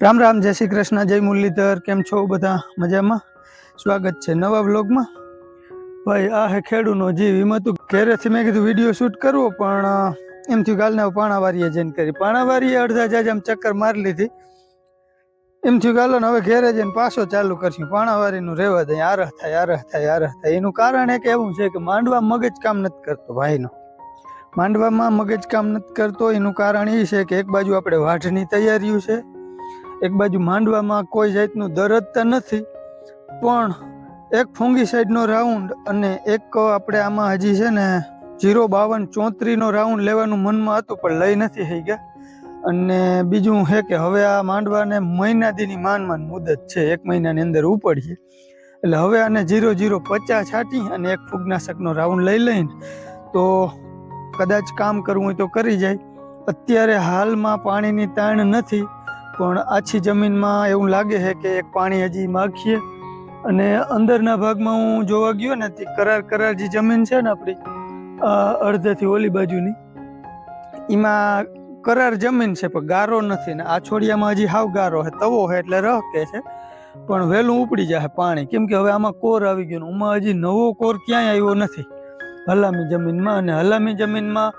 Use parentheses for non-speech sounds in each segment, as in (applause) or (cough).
રામ રામ, જય શ્રી કૃષ્ણ, જય મુરલીધર, કેમ છો બધા મજામાં? સ્વાગત છે નવા વ્લોગમાં. ભાઈ, આ હે ખેડૂનો જીવ, એમાં તું ઘેરેથી મેં કીધું વીડિયો શૂટ કરવો, પણ એમ થયું કાલને પાણાવારીએ જઈને કરી. પાણાવારીએ અડધા જાજ આમ ચક્કર મારી લીધી. એમ થયું ને હવે ઘેરે જઈને પાછો ચાલુ કરશું. પાણાવારીનું રહેવા દઈએ આરહ થાય આરહ થાય આરહ થાય. એનું કારણ એક એવું છે કે માંડવા મગજ કામ નથી કરતો ભાઈનો. માંડવામાં મગજ કામ નથી કરતો, એનું કારણ એ છે કે એક બાજુ આપણે વાઢની તૈયારીઓ છે એક બાજુ માંડવામાં કોઈ જાતનું દરજતા નથી, પણ એક ફૂંગી સાઈડનો રાઉન્ડ અને એક આપણે આમાં હજી છે ને જીરો બાવન ચોત્રીનો રાઉન્ડ લેવાનું મનમાં હતું, પણ લઈ નથી થઈ ગયા. અને બીજું છે કે હવે આ માંડવાને મહિના દીની માન માન મુદત છે, એક મહિનાની અંદર ઉપડીએ. એટલે હવે આને જીરો જીરો પચાસ છાંટી અને એક ફૂગનાશકનો રાઉન્ડ લઈ લઈને તો કદાચ કામ કરવું હોય તો કરી જાય. અત્યારે હાલમાં પાણીની તાણ નથી પણ આછી જમીનમાં એવું લાગે છે કે એક પાણી હજી માખીએ. અને અંદરના ભાગમાં હું જોવા ગયો ને, તે કરાર કરાર જે જમીન છે ને આપણી અડધેથી ઓલી બાજુની, એમાં કરાર જમીન છે, પણ ગારો નથી ને. આ છોડિયામાં હજી હાવ ગારો છે, તવો છે એટલે રહકે છે. પણ વહેલું ઉપડી જાય પાણી. કેમ કે હવે આમાં કોર આવી ગયો ઉમાં હજી નવો કોર ક્યાંય આવ્યો નથી. હલામી જમીનમાં અને હલામી જમીનમાં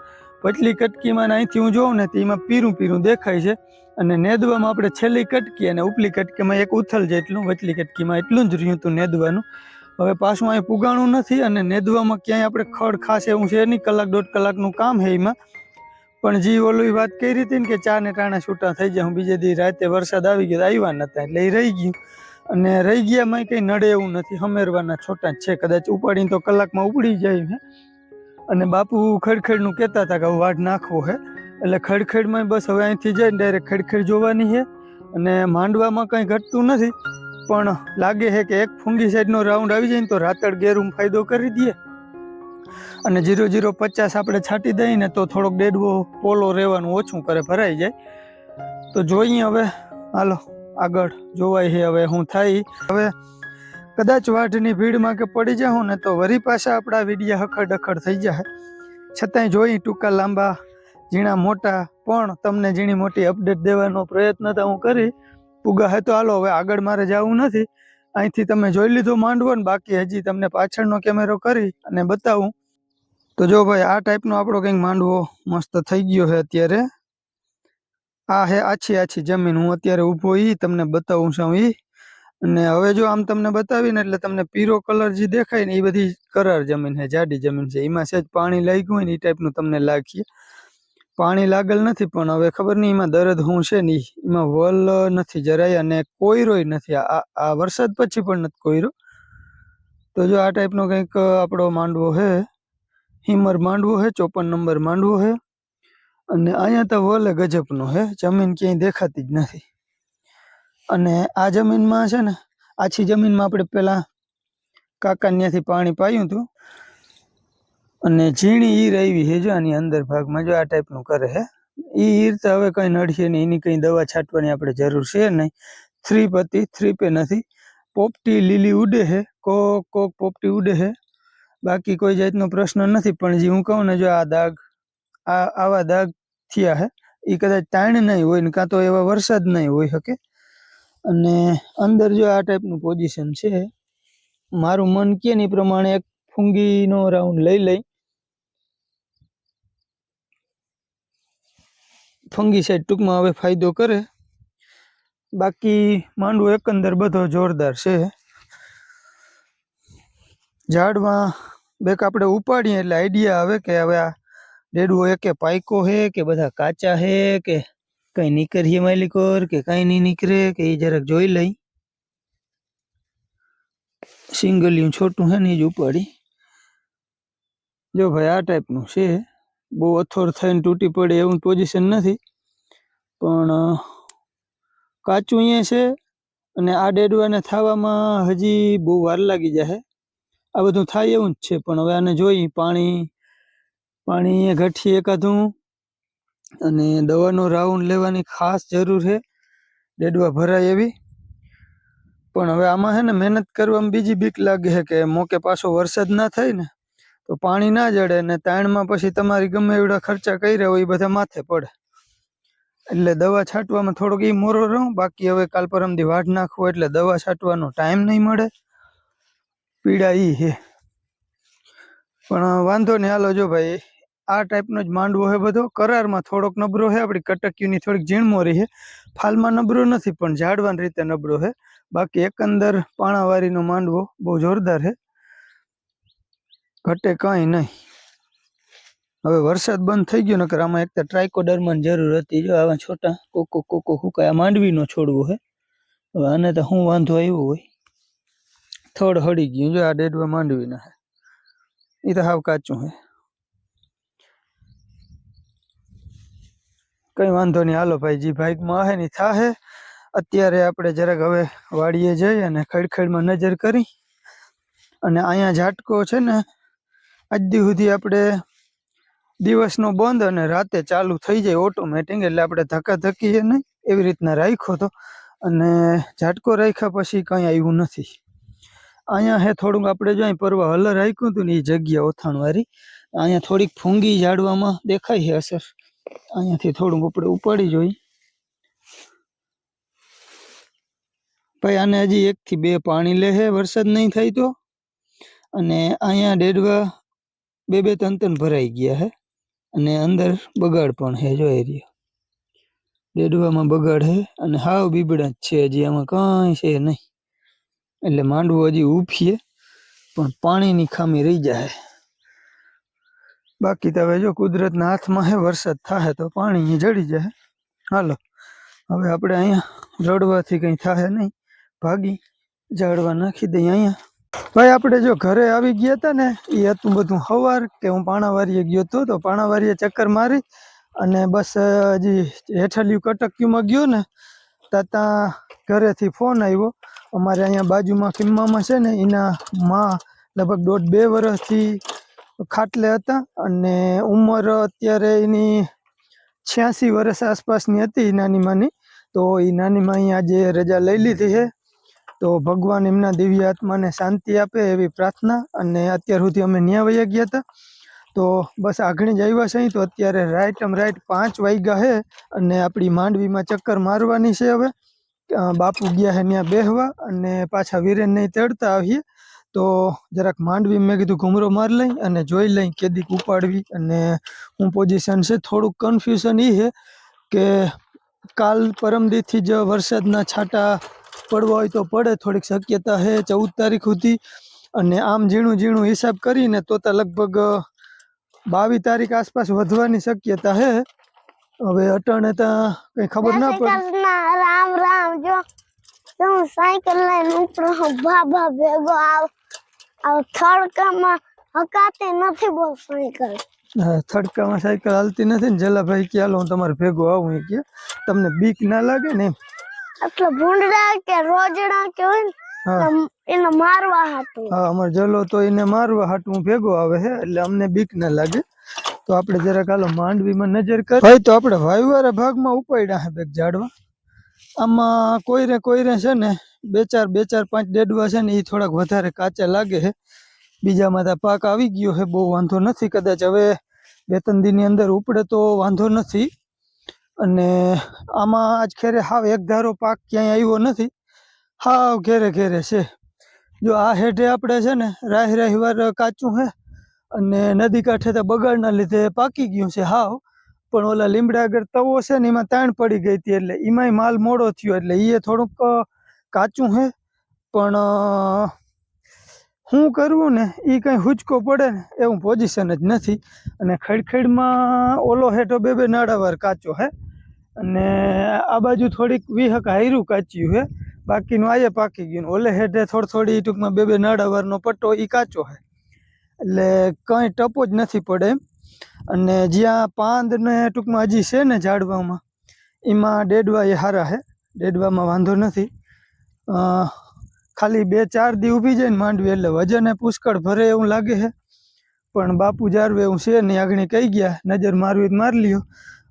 પટલી કટકીમાં અહીંથી હું જોઉં ને તો એમાં પીરું પીરું દેખાય છે. અને નેદવામાં આપણે છેલ્લી કટકી અને ઉપલી કટકીમાં એક ઉથલ જેટલું, વચલી કટકીમાં એટલું જ રહ્યું હતું નેદવાનું. હવે પાછું અહીં પુગાણું નથી અને નેદવામાં ક્યાંય આપણે ખડ ખાસ એવું છે નહીં, કલાક દોઢ કલાકનું કામ છે એમાં. પણ જે ઓલી વાત કરી હતી ને કે ચા ને ટાણા છૂટા થઈ જાય હું બીજે દી રાતે વરસાદ આવી ગયો આવ્યા નતા એટલે એ રહી ગયું. અને રહી ગયામાં કંઈ નડે એવું નથી, હમેરવાના છોટા છે, કદાચ ઉપાડીને તો કલાકમાં ઉપડી જાય છે અને બાપુ ખડખડનું કહેતા હતા કે વાઢ નાખવો છે એટલે ખડખડમાં બસ હવે અહીંથી જઈને ડાયરેક્ટ ખડખડ જોવાની છે અને માંડવામાં કંઈ ઘટતું નથી, પણ લાગે છે કે એક ફૂંગી સાઈડનો રાઉન્ડ આવી જાય ને તો રાતળ ગેરું ફાયદો કરી દઈએ અને જીરો જીરો પચાસ આપણે છાંટી દઈએ ને તો થોડોક ડેડવો પોલો રહેવાનું ઓછું કરે, ભરાઈ જાય. તો જોઈએ હવે, હાલો, આગળ જોવાય છે હવે હું થાય. હવે કદાચ વાઢની ભીડમાં કે પડી જાઉં ને તો વરી પાછા આપણા વિડિયા હખડ અખડ થઈ જાય છતાંય જોઈ ટૂંકા લાંબા, ઝીણા મોટા, પણ તમને ઝીણી મોટી અપડેટ દેવાનો પ્રયત્ન તો હું કરી. પુગા હે તો હાલો, હવે આગળ મારે જવું નથી. અહીંથી તમે જોઈ લીધું માંડવો ને બાકી હજી તમને પાછળનો કેમેરો કરી અને બતાવું. તો જો ભાઈ, આ ટાઈપનો આપણો કંઈક માંડવો મસ્ત થઈ ગયો છે અત્યારે. આ હે આછી આછી જમીન, હું અત્યારે ઊભો એ તમને બતાવું છું ઈ. અને હવે જો આમ તમને બતાવીને એટલે તમને પીરો કલર જે દેખાય ને એ બધી કરાર જમીન છે, જાડી જમીન છે. એમાં સહેજ પાણી લાગ્યું હોય ને એ ટાઈપનું તમને લાગીએ. પાણી લાગેલ નથી, પણ હવે ખબર નહીં એમાં દર્દ શું છે ને એમાં વલ નથી જરાય અને કોયરોય નથી. આ- આ વરસાદ પછી પણ નથી કોયરો. તો જો આ ટાઈપનો કંઈક આપણો માંડવો છે, હિમર માંડવો છે, ચોપન નંબર માંડવો છે. અને અહીંયા તો વલ ગજબનો છે, જમીન ક્યાંય દેખાતી જ નથી. અને આ જમીનમાં છે ને, આછી જમીનમાં આપણે પહેલાં કાકા ત્યાંથી પાણી પાયું હતું. અને ઝીણી ઈર આવી છે જો આની અંદર ભાગમાં, જો આ ટાઈપનું કરે છે એ ઈર તો હવે કંઈ નડશે નહીં એની કંઈ દવા છાંટવાની આપણે જરૂર છે નહીં. થ્રી પતિ થ્રી પે નથી. પોપટી લીલી ઉડે છે કોક કોક પોપટી ઉડે છે બાકી કોઈ જાતનો પ્રશ્ન નથી, પણ જે હું કહું ને જો આ દાગ, આ આવા દાગ થયા છે એ કદાચ તાણ નહીં હોય ને કાં તો એવા વરસાદ નહીં હોઈ શકે. અને અંદર જો આ ટાઈપનું પોઝિશન છે, મારું મન કે ને પ્રમાણે એક ફૂંગીનો રાઉન્ડ લઈ લઈ. ફંગી સાઈડ ટૂંકમાં હવે ફાયદો કરે. બાકી માંડવો એકંદર બધો જોરદાર છે. ઝાડમાં બેક આપણે ઉપાડીએ એટલે આઈડિયા આવે કે હવે આ ડેડવો એકે પાયકો હે, કે બધા કાચા હે, કે કઈ નીકળીએ માલિકોર કે કઈ નહીં નીકળે કે એ જરાક જોઈ લઈ. સિંગલિયું છોટું હે ને એ જ ઉપાડી. જો ભાઈ આ ટાઈપનું છે. બહુ અથોર થઈને તૂટી પડે એવું પોઝિશન નથી. પણ કાચું અહીંયા છે અને આ ડેડવાને થવામાં હજી બહુ વાર લાગી જશે આ બધું થાય એવું જ છે, પણ હવે આને જોઈ પાણી પાણી ઘટીએ એકાદું અને દવાનો રાઉન્ડ લેવાની ખાસ જરૂર છે. ડેડવા ભરાય એવી. પણ હવે આમાં છે ને મહેનત કરવામાં બીજી બીક લાગે છે કે મોકે પાછો વરસાદ ના થાય ને, તો પાણી ના જડે ને તાણમાં પછી તમારી ગમે એવડા ખર્ચા કર્યા હોય એ બધા માથે પડે. એટલે દવા છાંટવામાં થોડોક ઈ મોરો રહું, બાકી હવે કાલ પરમથી વાઢ નાખવો એટલે દવા છાંટવાનો ટાઈમ નહીં મળે. પીડા એ છે પણ વાંધો નહીં, હાલો જો ભાઈ. આ ટાઈપનો જ માંડવો છે બધો. કરારમાં થોડોક નબળો છે આપણી કટકીની થોડીક ઝીણમોરી છે. ફાલમાં નબળો નથી, પણ ઝાડવાની રીતે નબળો છે. બાકી એકંદર પાણાવારીનો માંડવો બહુ જોરદાર છે. ઘટે કાંઈ નહીં. હવે વરસાદ બંધ થઈ ગયો, નકર આમાં એક તો ટ્રાયકોડર્માની જરૂર હતી. જો આવા છોટા કોકો કોકો હુકાય, આ માંડવીનો છોડવો છે. હવે આને તો શું વાંધો આવ્યો હોય? થડ હળી ગયું. જો આ ડેડવા માંડવીના હે એ તો હાવ કાચું હે કઈ વાંધો નહીં. હાલો ભાઈ, જે બાઇકમાં હે ની થાહે. અત્યારે આપણે જરાક હવે વાડીએ જઈ અને ખડખડમાં નજર કરી. અને અહીંયા ઝાટકો છે ને, આજ સુધી આપણે દિવસનો બંધ અને રાતે ચાલુ થઈ જાય ઓટોમેટિક એટલે આપણે ધક્કા ધક્કીએ નહીં, એવી રીતના રાખ્યો તો. અને ઝાટકો રાખ્યા પછી કંઈ આવ્યું નથી. અહીંયા હે થોડુંક આપણે જો અહીં પરવા હલર રાખ્યું હતું ને એ જગ્યા ઓથાણવાળી, અહીંયા થોડીક ફૂંગી ઝાડવામાં દેખાય છે અસર. અહીંયાથી થોડુંક આપણે ઉપાડી જોઈ. ભાઈ, આને હજી એકથી બે પાણી લે છે વરસાદ નહીં થાય તો? અને અહીંયા ડેડવા બે બે ત્રણ ત્રણ ભરાઈ ગયા છે અને અંદર બગાડ પણ છે જો એરિયા. ડેડવામાં બગાડ છે અને હાવ બીબડા જ છે હજી, આમાં કાંઈ છે નહીં. એટલે માંડવું હજી ઉફીએ પણ પાણીની ખામી રહી જાય બાકી તો હવે જો કુદરતના હાથમાં હે, વરસાદ થાય તો પાણી જડી જાય. હાલો, હવે આપણે અહીંયા રડવાથી કંઈ થાય નહીં. ભાગી, ઝાડવા નાખી દઈએ અહીંયા. ભાઈ, આપણે જો ઘરે આવી ગયા હતા ને, એ હતું બધું હવાર કે હું પાણાવારીએ ગયો હતો તો પાણાવારીએ ચક્કર મારી અને બસ હજી હેઠળિયું કટક્યુંમાં ગયો ને ત્યાં ઘરેથી ફોન આવ્યો. અમારે અહીંયા બાજુમાં કિમ્મામાં છે ને, એના માં લગભગ દોઢ બે વર્ષથી ખાટલે હતા અને ઉંમર અત્યારે એની છ્યાસી વર્ષ આસપાસની હતી નાની માની તો એ નાની માં અહીંયા આજે રજા લઈ લીધી છે. તો ભગવાન એમના દિવ્ય આત્માને શાંતિ આપે એવી પ્રાર્થના અને અત્યાર સુધી અમે ન્યા વયા ગયા હતા. તો બસ આગળ જ આવ્યા છે તો અત્યારે રાઈટ આમ રાઈટ પાંચ વાગ્યા છે અને આપણી માંડવીમાં ચક્કર મારવાની છે હવે. બાપુ ગયા છે ત્યાં બેહવા અને પાછા વીરેન નહીં તેડતા આવીએ. તો જરાક માંડવી મેં કીધું ઘૂમરો માર લઈ અને જોઈ લઈ કેદીક ઉપાડવી અને હું પોઝિશન છે થોડુંક કન્ફ્યુઝન એ છે કે કાલ પરમદીથી જ વરસાદના છાંટા પડવા હોય તો પડે થોડીક શક્યતા છે ચૌદ તારીખ સુધી. અને આમ ઝીણું ઝીણું હિસાબ કરીને તો લગભગ બાવીસ તારીખ આસપાસ વધવાની શક્યતા છે. હવે અટાણે ત્યાં કઈ ખબર ના પડે રામ રામ જો. જો હું સાયકલ લઈને ઉપરો બાબા ભેગો આવ આવ. થડકામાં હકાતી નથી બહુ સાયકલ. હા, થડકામાં સાયકલ હાલતી નથી ને જલાભાઈ કે હાલો હું તમારે ભેગો આવું એ કે તમને બીક ના લાગે ને એટલે ભૂંડડા કે રોજડા કે હોય ને એને મારવા હાટું. હા અમાર જલો તો એને મારવા હાટું ભેગો આવે છે એટલે અમને બીક ના લાગે. તો આપણે જરાક હાલો માંડવીમાં નજર કરી. હોય તો આપણે વાયુવાળા ભાગમાં ઉપાડ્યા છે બેક ઝાડવા. આમાં કોઈરે કોઈરે છે ને બે ચાર બે ચાર, પાંચ ડેડવા છે ને એ થોડાક વધારે કાચા લાગે છે. બીજામાં તો પાક આવી ગયો છે, બહુ વાંધો નથી કદાચ. હવે બે ત્રણ દિનની અંદર ઉપડે તો વાંધો નથી. અને આમાં આજ ખેરે હાવ એક ધારો પાક ક્યાંય આવ્યો નથી. હાવ ઘેરે ઘેરે છે. જો આ હેઠે આપણે છે ને રાહ રાહી વાર કાચું છે અને નદી કાંઠે તો બગાડના લીધે પાકી ગયું છે હાવ. પણ ઓલા લીમડા આગળ તવો છે ને એમાં તાણ પડી ગઈ હતી એટલે એમાંય માલ મોડો થયો એટલે એ થોડુંક કાચું છે પણ હું કરવું ને એ કંઈ હુચકો પડે ને એવું પોઝિશન જ નથી. અને ખડખડમાં ઓલો હેઠો બે બે નાડાવાર કાચો હે. અને આ બાજુ થોડીક વિહક હાયરું કાચ્યું છે બાકીનું આયે પાકી ગયું ઓલે હેઠે થોડી થોડી ટૂંકમાં બે બે નાડાવારનો પટ્ટો એ કાચો હે. એટલે કંઈ ટપો જ નથી પડે એમ. અને જ્યાં પાંદ ને ટૂંકમાં હજી છે ને ઝાડવામાં, એમાં ડેડવા એ હારા છે ડેડવામાં વાંધો નથી. ખાલી બે ચાર દી ઊભી જાય ને માંડવી એટલે વજને પુષ્કળ ભરે એવું લાગે છે પણ બાપુ જારવે એવું છે ને આગણી કહી ગયા, નજર મારવી તો મારી લ્યો.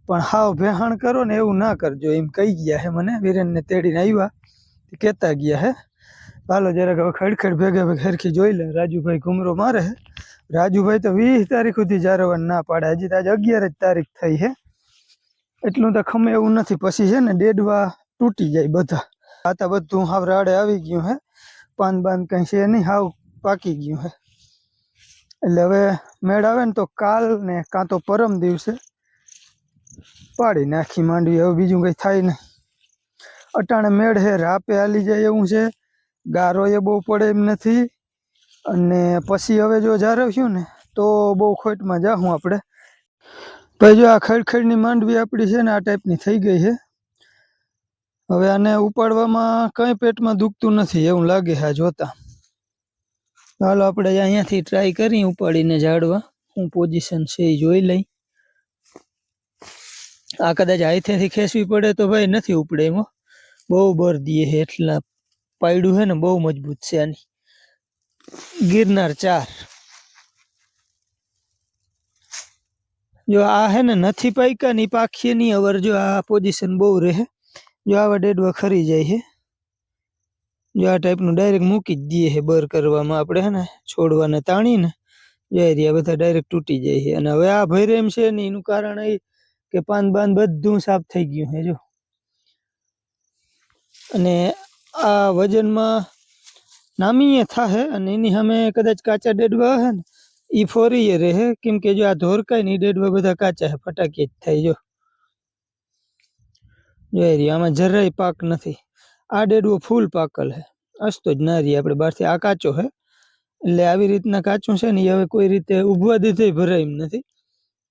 પણ હાવ ભેહાણ કરો ને એવું ના કરજો, એમ કહી ગયા હે મને. વીરેનને તેડીને આવ્યા કહેતા ગયા હે. હાલો જરાક હવે ખડખડ ભેગા ભેગા હરખી જોઈ લે. રાજુભાઈ ઘુમરો મારે હે. રાજુભાઈ તો વીસ તારીખ સુધી જારવાની ના પાડે. હજી તો આજે અગિયાર જ તારીખ થઈ છે એટલું તો ખમે એવું નથી. પછી છે ને ડેડવા તૂટી જાય બધા. આ તો બધું હાવ રાડે આવી ગયું હે. પાન બાન કઈ છે નહીં. હાવ પાકી ગયું હે. એટલે હવે મેળ આવે ને તો કાલ ને કાં તો પરમ દિવસે પાડી નાખી માંડવી. હવે બીજું કંઈ થાય નહીં. અટાણે મેળ હે. રાપે હાલી જાય એવું છે. ગારો એ બહુ પડે એમ નથી. અને પછી હવે જો જારવ્યું ને, તો બહુ ખોટમાં જાહું આપણે. પછી જો આ ખડખડની માંડવી આપણી છે ને, આ ટાઈપની થઈ ગઈ છે. હવે આને ઉપાડવામાં કંઈ પેટમાં દુખતું નથી, એવું લાગે આ જોતા. હાલો આપણે અહીંયાથી ટ્રાય કરી ઉપાડીને ઝાડવા. હું પોઝિશન છે એ જોઈ લઈ. આ કદાચ હાથેથી ખેંચવી પડે તો ભાઈ નથી ઉપડે એમાં બહુ બર દીએ એટલા પાયડું છે ને, બહુ મજબૂત છે આની. ગિરનાર ચાર. જો આ હે ને નથી પાક્યા ની પાખીએ ની અવર જો આ પોઝિશન બહુ રહે, જો આવા ડેડવા ખરી જાય છે જો આ ટાઈપનું ડાયરેક્ટ મૂકી જ દઈએ છે બર કરવામાં આપણે હે ને, છોડવાને તાણીને, જો એ રહ્યા બધા ડાયરેક્ટ તૂટી જાય છે અને હવે આ ભૈરે એમ છે ને એનું કારણ એ કે પાન બાન બધું સાફ થઈ ગયું છે જો. અને આ વજનમાં નામીએ થાહે અને એની સામે કદાચ કાચા ડેડવા હે ને એ ફોરીએ રહે. કેમ કે જો આ ધોરકાય ને ડેડવા બધા કાચા હે, ફટાકી જ થાય જો. જોઈ રહ્યું, આમાં જરાય પાક નથી. આ ડેડવો ફૂલ પાકલ હે. અસ્તો જ ના રહીએ આપણે બહારથી. આ કાચો હે. એટલે આવી રીતના કાચું છે ને એ હવે કોઈ રીતે ઉભવા દીધે ભરાય એમ નથી.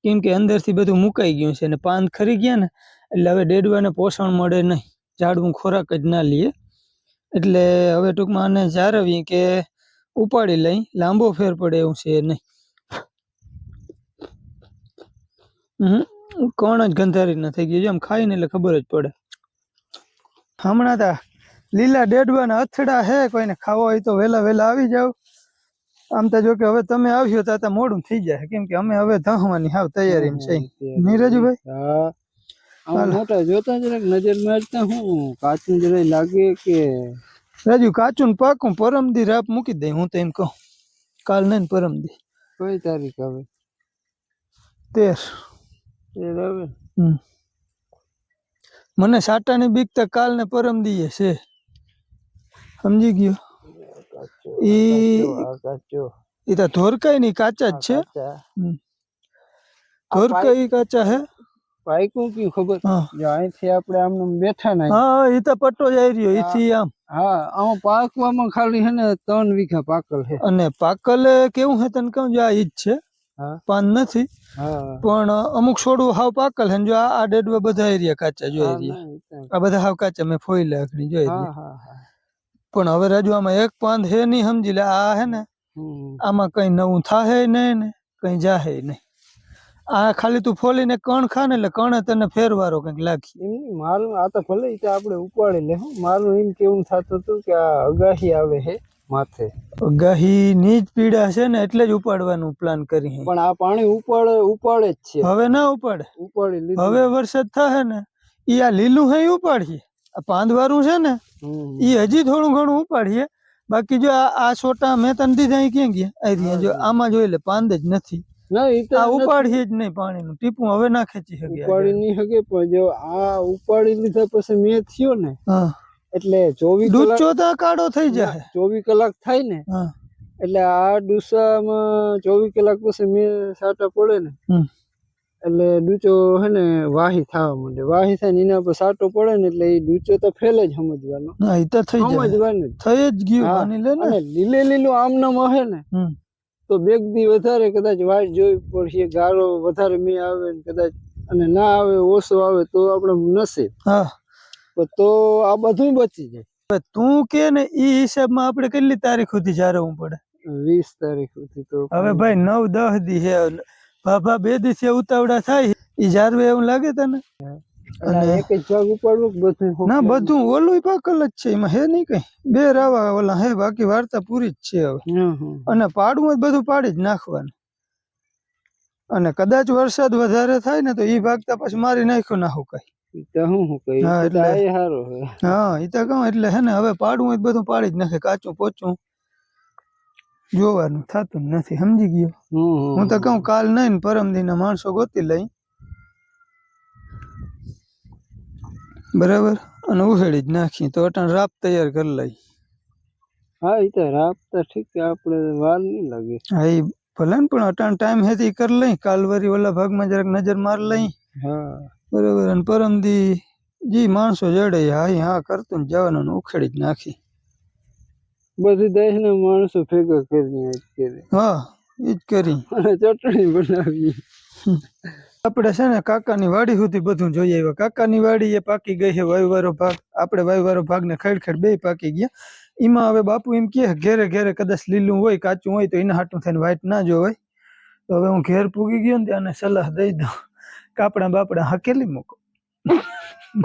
કેમ કે અંદરથી બધું મુકાઈ ગયું છે અને પાન ખરી ગયા ને, એટલે હવે ડેડવાને પોષણ મળે નહીં. ઝાડવું ખોરાક જ ના લઈએ એટલે હવે ટૂંકમાં આને જાળવીએ કે ઉપાડી લઈ લાંબો ફેર પડે એવું છે નહીં. કોણ જ ગંધારી ન થઈ ગયું છે એમ ખાઈને એટલે ખબર જ પડે. હમણાં તા લીલા ડેડવાના અથડા હે કોઈને ખાવા હોય તો વહેલા વહેલા આવી જાવ આમ તો જો કે હવે તમે આવ્યો તો તો મોડું થઈ જાય. કેમ કે અમે હવે ધહવાની હાવ તૈયારી છે નીરજભાઈ? હા. આમ મોટા જોતા જરાક નજર મારતા હું કાચું જરાય લાગે કે રાજુ કાચું પાકું પાકું પરમદી રાપ મૂકી દઈ હું તો એમ કહું. કાલ નહીં પરમ પરમદી. કઈ તારીખ આવે? તેર. તેર આવે? હમ. મને સાટાની બીક તો કાલ ને પરમ દીએ છે. સમજી ગયો? ઈ ઈ તો ધોરકાઈ ની કાચા જ છે. ધોરકાય કાચા હે? પાયકું કયું ખબર? જો અહીંથી આપણે આમ બેઠા ના હા એ તો પટ્ટો જઈ રહ્યો ઈથી આમ. હા આમ પાકવામાં ખાલી હે ને ત્રણ વીઘા પાકલ છે અને પાકલ કેવું હે તને કહું જો આ ઈ જ છે. પાન નથી. હા. પણ અમુક છોડવું હાવ પાકલ હે જો આ ડેડવા બધા એરિયા કાચા જોઈ રહ્યા આ બધા હાવ કાચા મેં ફોઈ લાકડી જોઈ રહ્યા હા હા પણ હવે રાજુ આમાં એક પાંદ હે નહીં સમજી લે આ હે ને આમાં કઈ નવું થાહે નહીં ને કઈ જાહે નહીં. આ ખાલી તું ફોલીને કણ ખા ને એટલે કણે તને ફેરવારો કંઈક લાગી એમ નહીં, મારું આ તો ભલે તો આપણે ઉપાડી લે મારું એમ કેવું થતું હતું કે આ અગાહી આવે છે માથે. અગાહી ની જ પીડા છે ને એટલે જ ઉપાડવાનું પ્લાન કરી હે. પણ આ પાણી ઉપાડે ઉપાડે જ છે. હવે ના ઉપાડે. ઉપાડી લીધું. હવે વરસાદ થાય ને ઈ આ લીલું હે ઉપાડીએ. આ પાંદવારું છે ને એ ઈ હજી થોડું ઘણું ઉપાડીએ. બાકી જો આ છોટા મેં તને દીધા ક્યાં ગયા? જો આમાં જોઈ લે પાંદ જ નથી. જ નહીં પાણીનું. ટીપું હવે ના ખેંચી શકે ઉપાડી નહીં શકે પણ જો આ ઉપાડી લીધા પછી મેં થયો ને એટલે ચોવીસ કલાક ડૂચો તો કાળો થઈ જાય ચોવીસ કલાક થાય ને એટલે આ ડૂસામાં ચોવીસ કલાક પછી મેં સાટા પડે ને એટલે ડૂચો હે ને વાહી થવા માંડે. વાહી થાય ને એના પર સાટો પડે ને એટલે એ ડૂચો તો ફેલે જ સમજવાનો. સમજવાનું. થઈ જ ગયું લીલે લીલું આમ નામ હે ને. તો બે દી વધારે કદાચ વાટ જોઈ પડશે ગારો વધારે મેં આવે ને કદાચ અને ના આવે ઓછો આવે તો આપણે નસીબ. તો આ બધું બચી જાય. તું કે ને એ હિસાબમાં આપણે કેટલી તારીખ સુધી જાળવવું પડે? વીસ તારીખ સુધી તો હવે ભાઈ નવ દસ દી છે. બાબા બે દિવસે ઉતાવળા થાય એ જારવે એવું લાગે તને? અને એક જગ ઉપાડવું બધું ના બધું ઓલું પાકલ જ છે એમાં હે નહીં કઈ. બે રાવા ઓલા હે બાકી વાર્તા પૂરી જ છે હવે. અને પાડવું જ બધું પાડી જ નાખવાનું. અને કદાચ વરસાદ વધારે થાય ને તો ઈ ભાગતા પછી મારી નાખ્યો ના હું કઈ. હા, એ તો કહું એટલે હે ને હવે પાડવું હોય બધું પાડી જ નાખે કાચું પોચું. જોવાનું થતું નથી સમજી ગયો. હું તો કહું કાલ નહીં ને પરમ દિન માણસો ગોતી લઈ. બરાબર? અને ઉહેડી જ નાખી. તો અટાણ રાપ તૈયાર કરી લઈ. હા એ તો રાપ તો ઠીક છે આપણે વાર નહીં લાગે. હા એ ભલે ને પણ અટાણ ટાઈમ હેતી કરી લઈ. કાલવારી ઓલા ભાગમાં જરાક નજર માર લઈ. હા. બરાબર. અને પરમદી જી માણસો જડે. હા હા કરતું ને જવાનું ઉખેડી જ નાખી. બધી દેશના માણસો ભેગા કરીને હા એ જ કરી. અને ચટણી બનાવી. (laughs) આપણે છે ને કાકાની વાડી સુધી બધું જોઈ આવ્યા. કાકાની વાડી એ પાકી ગઈ છે વાયુવારો ભાગ. આપણે વાયુવારો ભાગ ને ખેડ ખેડ બે પાકી ગયા. એમાં હવે બાપુ એમ કે ઘેરે ઘેરે કદાચ લીલું હોય કાચું હોય તો એના હાટું થઈને વાઈટ ના જોવાય. તો હવે હું ઘેર પૂગી ગયો ને ત્યાં સલાહ દઈ દઉં. કાપડા બાપડા હકેલી મૂકો.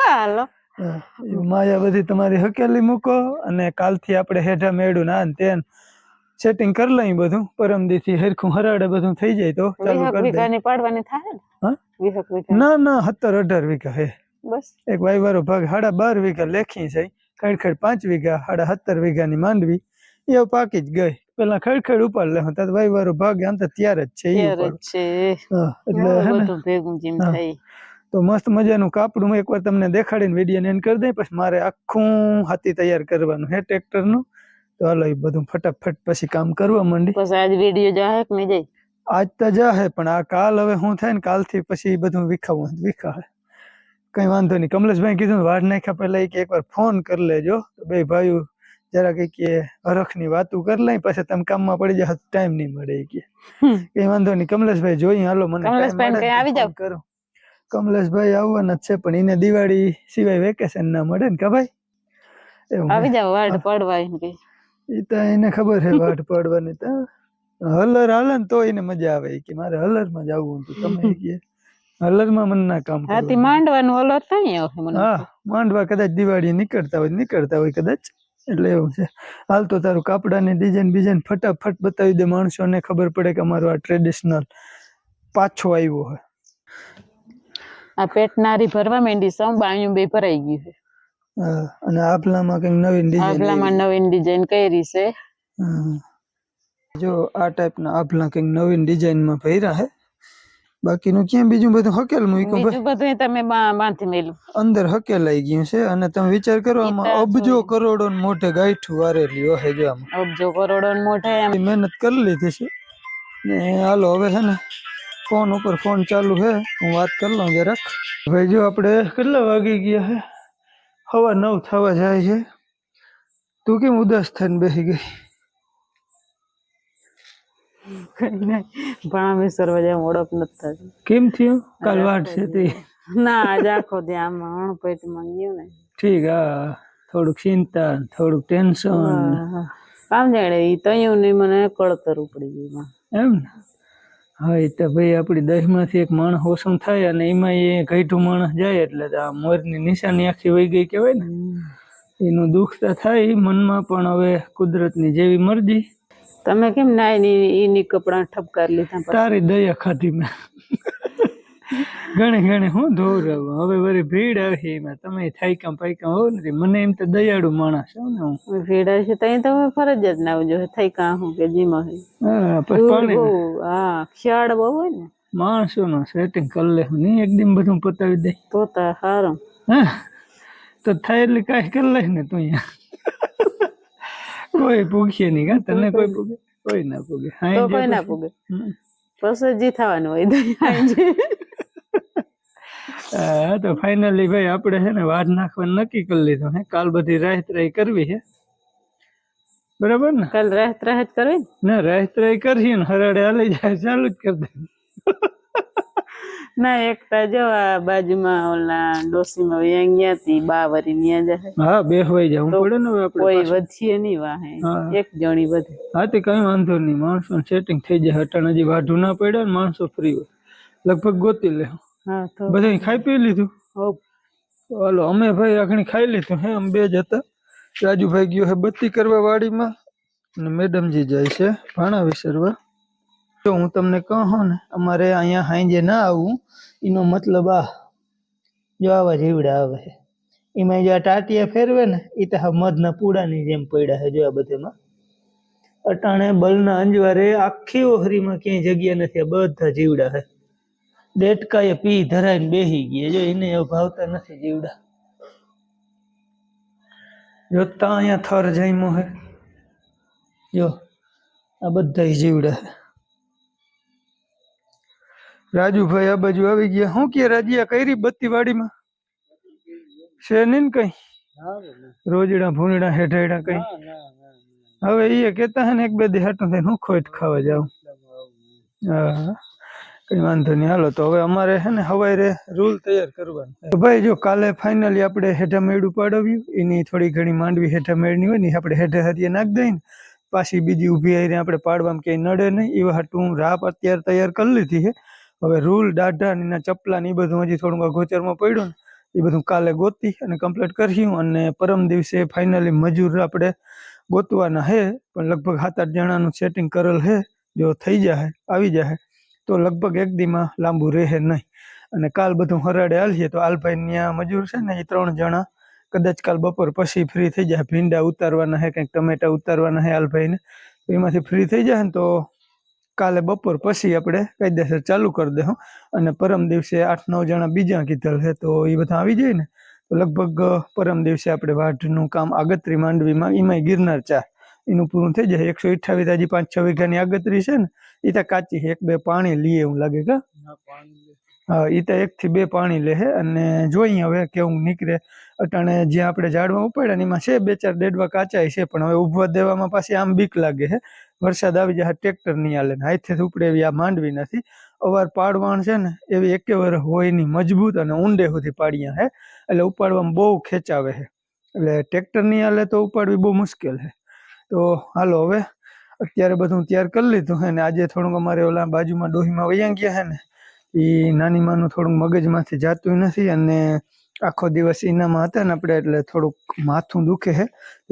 હાલો. માયા બધી તમારી હકેલી મૂકો અને કાલથી આપણે હેઠા મેળું ના ને તેન. સેટિંગ કરી લઈ બધું પરમદીથી હરખું હરાડે બધું થઈ જાય તો ચાલુ કરી દે. વીઘાની પાડવાની થાય ને? ના ના સત્તર અઢાર વીઘા હે. બસ. એક વાયવારો ભાગ સાડા બાર વીઘા લેખી છે. ખડખડ પાંચ વીઘા સાડા સત્તર વીઘાની માંડવી. એ પાકી જ ગઈ. પેલા ખડખડ ઉપાડ લે તાર વાયવારો ભાગ આમ તો ત્યાર જ છે ત્યારે જ છે. એટલે બધું ભેગું જેમ થાય. તો મસ્ત મજાનું કાપડું એકવાર તમને દેખાડીને વીડિયો એન્ડ કરી દઈ પછી મારે આખું હાથી તૈયાર કરવાનું હે ટ્રેક્ટરનું તો હાલો એ બધું ફટાફટ પછી કામ કરવા માંડી. પછી આજ વીડિયો જાહે કે નહીં જાય? આજ તો જાહે પણ આ કાલ હવે હું થાય ને કાલથી પછી બધું વિખાવું વિખાવે. કઈ વાંધો નહીં. કમલેશભાઈ કીધું વાર નાખ્યા પહેલા એક એકવાર ફોન કરી લેજો. તો બે ભાઈઓ જરા કઈ કે હરખની વાતું કરી લઈ પછી તમે કામમાં પડી જાય ટાઈમ નહીં મળે કે. કઈ વાંધો નહીં. કમલેશભાઈ જોઈ હાલો મને આવી જાવ. કરો. કમલેશભાઈ આવવાના જ છે પણ એને દિવાળી સિવાય વેકેશન ના મળે ને કા ભાઈ? આવી જાવ વાડ પડવાય એ તો એને ખબર છે વાટ પડવાની તો. હલર હાલે ને તો એને મજા આવે કે મારે હલરમાં જ આવવું હતું તમે (laughs) કે. હલરમાં મન ના કામ હા તે માંડવાનું હલર નહીં આવે મને હા માંડવા કદાચ દિવાળી નીકળતા હોય નીકળતા હોય કદાચ. એટલે એવું છે. હાલ તો તારું કાપડાની ડિઝાઇન બીજાને ફટાફટ બતાવી દે માણસોને ખબર પડે કે અમારો આ ટ્રેડિશનલ પાછો આવ્યો હોય. આ પેટનારી ભરવા માંડી સૌ બાયું બે ભરાઈ ગયું છે. હા, અને આપલામાં કંઈક નવીન ડિઝાઇન આભલામાં નવીન ડિઝાઇન કરી છે. જો આ ટાઈપના આપલા કંઈક નવીન ડિઝાઇનમાં ભર્યા હે. બાકીનું ક્યાં બીજું બધું હકેલ મૂક્યું ભાઈ? બીજું બધું તમે બા- બાંધી મેલું. અંદર હકેલાઈ ગયું છે અને તમે વિચાર કરો આમાં અબજો કરોડો કરોડો મોઢે ગાંઠું વારેલી હોય જો આમાં. અબજો કરોડો ને મોઢે એમ. મહેનત કરી લીધી છે. ને હાલો હવે છે ને ફોન ઉપર ફોન ચાલુ છે હું વાત કરી લઉં જરાક. ભાઈ જો આપણે કેટલા વાગી ગયા છે હવા નવ થવા જાય છે. તું કેમ ઉદાસ થઈને બેસી ગઈ? કઈ નહીં પણ અમે જેમ ઓળખ નથી થતી કેમ થયું? કાલ વાટ છે તે. ના આજ આખો દી આમાં પેટ ગયું ને. ઠીક હા થોડુંક ચિંતા થોડુંક ટેન્શન. કામ જાણે એ તયું નહીં મને કળતર ઉપડી ગયું. એમ ને? હા એ તો ભાઈ આપણી દહીમાંથી એક માણસ ઓછું થાય અને એમાં એ ઘઈઠું માણસ જાય એટલે આ મોરની નિશાની આખી વહી ગઈ કહેવાય ને. એનું દુઃખ તો થાય મનમાં પણ હવે કુદરતની જેવી મરજી. તમે કેમ ની એની કપડા ઠપકાર લીધા તારી દયા ખાધી મેં. ઘણી ઘણી હું ધોરાવું હવે વળી ભીડ આવી એમાં. તમે થાયકા પાયકા હોવ નથી. મને એમ તો દયાળુ માણસ છું ને હું. ભીડ હશે તો અહીં તમે ફરજિયાત ના આવજો. થાયકા કાં હું કે જીમાં હા પાણી હા ખ્યાળ બહુ હોય ને. માણસો નો સેટિંગ કરી લે. નહીં એક દિન બધું પતાવી દે. તો તો સારું હા તો થાય એટલે કાંઈ કરી લે ને તું અહીંયા. કોઈ પૂછે નહીં કા? તને કોઈ પૂગે? કોઈ ના પૂગે. તો હાઈ કોઈ ના પૂગે. પછી જી થવાનું હોય દહીં હા તો ફાઇનલી ભાઈ આપણે છે ને વાડ નાખવાનું નક્કી કરી લીધું હે? કાલ બધી રાહત રાહી કરવી છે. બરાબર ને? કાલ રાહત રાહત કરવી ને? રાહત રાહી કરીએ ને હરાડે હાલી જાય ચાલુ જ કરી દે. ના એકતા જો આ બાજુમાં ઓલા ડોસીમાં અહીંયા ગયા તી બા વરી ન્યા જશે હા બે હોય જાવ પડે ને હવે આપણે કોઈ વધીએ નહીં વાહે. એક જણી વધે. હા તે કઈ વાંધો નહીં માણસો સેટિંગ થઈ જાય હટણ હજી વાઢું ના પડે ને માણસો ફ્રી હોય. લગભગ ગોતી લે. હા તો બધા ખાઈ પી લીધું. હાલો અમે ભાઈ આખણી ખાઈ લીધું હે અમે બે જ હતા. રાજુભાઈ ગયો હે બત્તી કરવા વાડીમાં અને મેડમજી જાય છે ભાણા વિસરવા. તો હું તમને કહું ને અમારે અહીંયા હાંજે ના આવવું એનો મતલબ આ જો આવા જીવડા આવે છે. એમાં જે આ ટાટિયા ફેરવે ને એ તો હા મધના પૂડાની જેમ પડ્યા છે જો આ બધેમાં. અટાણે બલના અંજવારે આખી ઓહરીમાં ક્યાંય જગ્યા નથી આ બધા જીવડા છે. દેટકાએ પી ધરાઈને બેહી ગયા જો એને ભાવતા નથી જીવડા. જો તા અહીંયા થર જઈમો હે. જો, આ બધા જીવડા હે. રાજુભાઈ આ બાજુ આવી ગયા. શું કે રાજીયા કઈ બત્તી વાડીમાં છે નહીં કઈ? રોજડા ભૂંડા હેઠેડા કઈ. હવે એ કેતા હે ને, એક બે દી હાટું થઈને હું ખોટ ખાવા જાઉં. હા. કઈ વાંધો નહીં. હાલો, તો હવે અમારે છે ને હવાઈ રે રૂલ તૈયાર કરવાનો ભાઈ, જો કાલે ફાઇનલી આપણે હેઠા મેળું પાડવ્યું, એની થોડી ઘણી માંડવી હેઠા મેળની હોય ને આપણે હેઠે હાથીએ નાખી દઈ ને પાછી બીજી ઊભી આવીને આપણે પાડવામાં ક્યાંય નડે નહીં. એવા હાટું રાપ અત્યારે તૈયાર કરી લીધી છે. હવે રૂલ દાઢા ને એના ચપલા ને એ બધું હજી થોડુંક ગોચરમાં પડ્યું ને, એ બધું કાલે ગોતી અને કમ્પ્લીટ કર્યું અને પરમ દિવસે ફાઇનલી મજૂર આપણે ગોતવાના હે પણ લગભગ સાત આઠ જણાનું સેટિંગ કરેલ હે જો થઈ જાય આવી જાય તો લગભગ એક દીમાં લાંબુ રહે નહીં. અને કાલ બધું હરાડે હાલીએ તો આલભાઈ ત્યાં મજૂર છે ને એ ત્રણ જણા કદાચ કાલ બપોર પછી ફ્રી થઈ જાય. ભીંડા ઉતારવાના હે, કંઈક ટમેટા ઉતારવાના હે આલભાઈને. તો એમાંથી ફ્રી થઈ જાય ને તો કાલે બપોર પછી આપણે કાયદેસર ચાલુ કરી દઉં અને પરમ દિવસે આઠ નવ જણા બીજા કીધેલ છે તો એ બધા આવી જાય ને. તો લગભગ પરમ દિવસે આપણે વાઢનું કામ આગતરી માંડવીમાં એમાંય ગિરનાર ચાર. એનું પૂરું થઈ જાય. એકસો અઠ્ઠાવીસ હજી પાંચ છ વીઘાની આગતરી છે ને એ તો કાચી એક બે પાણી લઈએ એવું લાગે કા. હા એ તો એક થી બે પાણી લે હે. અને જોઈએ હવે કેવું નીકળે અટાણે જ્યાં આપણે ઝાડવા ઉપાડ્યા ને એમાં છે બે ચાર ડેડવા કાચાય છે પણ હવે ઉભવા દેવામાં પાછી આમ બીક લાગે છે વરસાદ આવી જાય ટ્રેક્ટર નહીં હાલે ને. હાથેથી ઉપડે એવી આ માંડવી નથી. અવાર પાડવાણ છે ને એવી એકે વાર હોય નહીં મજબૂત અને ઊંડે સુધી પાડ્યા હે. એટલે ઉપાડવામાં બહુ ખેંચાવે છે એટલે ટ્રેક્ટર નહીં હાલે તો ઉપાડવી બહુ મુશ્કેલ છે તો હાલો હવે, અત્યારે બધું તૈયાર કરી લીધું હે ને, આજે થોડુંક અમારે ઓલા બાજુમાં ડોહીમાં વૈયા ગયા હે ને એ નાની માનું થોડુંક મગજમાંથી જાતું નથી અને આખો દિવસ એનામાં હતા ને આપણે, એટલે થોડુંક માથું દુખે છે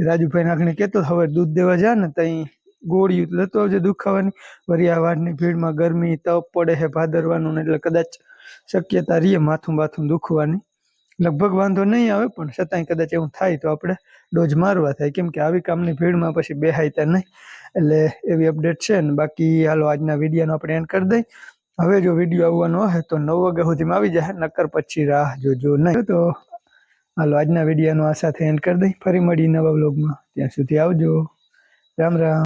રાજુભાઈ નાખને કહેતો, હવે દૂધ દેવા જા ને ત્યાં ગોળીયું લેતો આવજે દુખાવાની. વળી આ વાડની ભીડમાં ગરમી તપ પડે છે ભાદરવાનું ને, એટલે કદાચ શક્યતા રહીએ માથું બાથું દુખવાની. લગભગ વાંધો નહીં આવે, પણ છતાંય કદાચ એવું થાય તો આપણે ડોઝ મારવા થાય. કેમ કે આવી કામની ભીડમાં પછી બેહાયતા નહીં. એટલે એવી અપડેટ છે ને બાકી હાલો આજના વિડીયોનો આપણે એન્ડ કરી દઈ. હવે જો વીડિયો આવવાનો હોય તો નવ વાગ્યા સુધીમાં આવી જાય, નકર પછી રાહ જોજો નહીં. તો હાલો આજના વિડીયોનો આ સાથે એન્ડ કરી દઈ. ફરી મળી નવા બ્લોગમાં ત્યાં સુધી આવજો. રામ રામ.